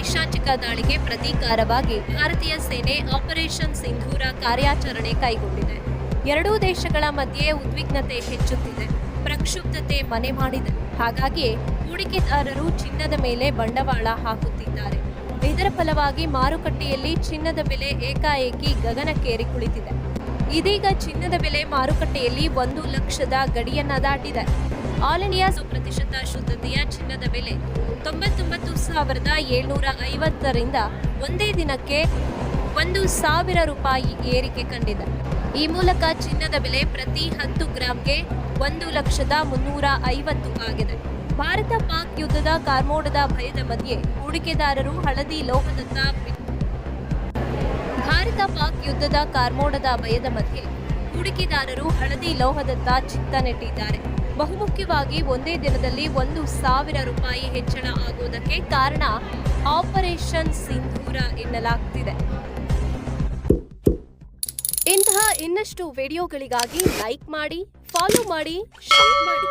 ಪ್ರತೀಕಾರವಾಗಿ ಭಾರತೀಯ ಸೇನೆ ಆಪರೇಷನ್ ಸಿಂಧೂರ ಕಾರ್ಯಾಚರಣೆ ಕೈಗೊಂಡಿದೆ. ಎರಡೂ ದೇಶಗಳ ಮಧ್ಯೆ ಉದ್ವಿಗ್ನತೆ ಹೆಚ್ಚುತ್ತಿದೆ. ಪ್ರಕ್ಷುಬ್ಧತೆ ಮನೆ ಮಾಡಿದೆ. ಹಾಗಾಗಿಯೇ ಹೂಡಿಕೆದಾರರು ಚಿನ್ನದ ಮೇಲೆ ಬಂಡವಾಳ ಹಾಕುತ್ತಿದ್ದಾರೆ. ಇದರ ಫಲವಾಗಿ ಮಾರುಕಟ್ಟೆಯಲ್ಲಿ ಚಿನ್ನದ ಬೆಲೆ ಏಕಾಏಕಿ ಗಗನಕ್ಕೇರಿ ಕುಳಿತಿದೆ. ಇದೀಗ ಚಿನ್ನದ ಬೆಲೆ ಮಾರುಕಟ್ಟೆಯಲ್ಲಿ ಒಂದು ಲಕ್ಷದ ಗಡಿಯನ್ನ ದಾಟಿದೆ. ಆಲ್ ಇಂಡಿಯಾ ಪ್ರತಿಶತ ಶುದ್ಧತೆಯ ಚಿನ್ನದ ಬೆಲೆ ಸಾವಿರದ ಏಳ್ನೂರ ಐವತ್ತರಿಂದ ಒಂದೇ ದಿನಕ್ಕೆ ಒಂದು ಸಾವಿರ ರೂಪಾಯಿ ಏರಿಕೆ ಕಂಡಿದೆ. ಈ ಮೂಲಕ ಚಿನ್ನದ ಬೆಲೆ ಪ್ರತಿ ಹತ್ತು ಗ್ರಾಂಗೆ ಒಂದು ಲಕ್ಷದ ಮುನ್ನೂರ ಐವತ್ತು ಆಗಿದೆ. ಭಾರತ ಪಾಕ್ ಯುದ್ಧದ ಕಾರ್ಮೋಡದ ಭಯದ ಮಧ್ಯೆ ಹೂಡಿಕೆದಾರರು ಹಳದಿ ಲೋಹದತ್ತ ಭಾರತ ಪಾಕ್ ಯುದ್ಧದ ಕಾರ್ಮೋಡದ ಭಯದ ಮಧ್ಯೆ ಹೂಡಿಕೆದಾರರು ಹಳದಿ ಲೋಹದತ್ತ ಚಿತ್ತ ನೆಟ್ಟಿದ್ದಾರೆ. ಬಹುಮುಖ್ಯವಾಗಿ ಒಂದೇ ದಿನದಲ್ಲಿ ಒಂದು ಸಾವಿರ ರೂಪಾಯಿ ಹೆಚ್ಚಳ ಆಗುವುದಕ್ಕೆ ಕಾರಣ ಆಪರೇಷನ್ ಸಿಂಧೂರ ಎನ್ನಲಾಗ್ತಿದೆ. ಇಂತಹ ಇನ್ನಷ್ಟು ವಿಡಿಯೋಗಳಿಗಾಗಿ ಲೈಕ್ ಮಾಡಿ, ಫಾಲೋ ಮಾಡಿ, ಶೇರ್ ಮಾಡಿ.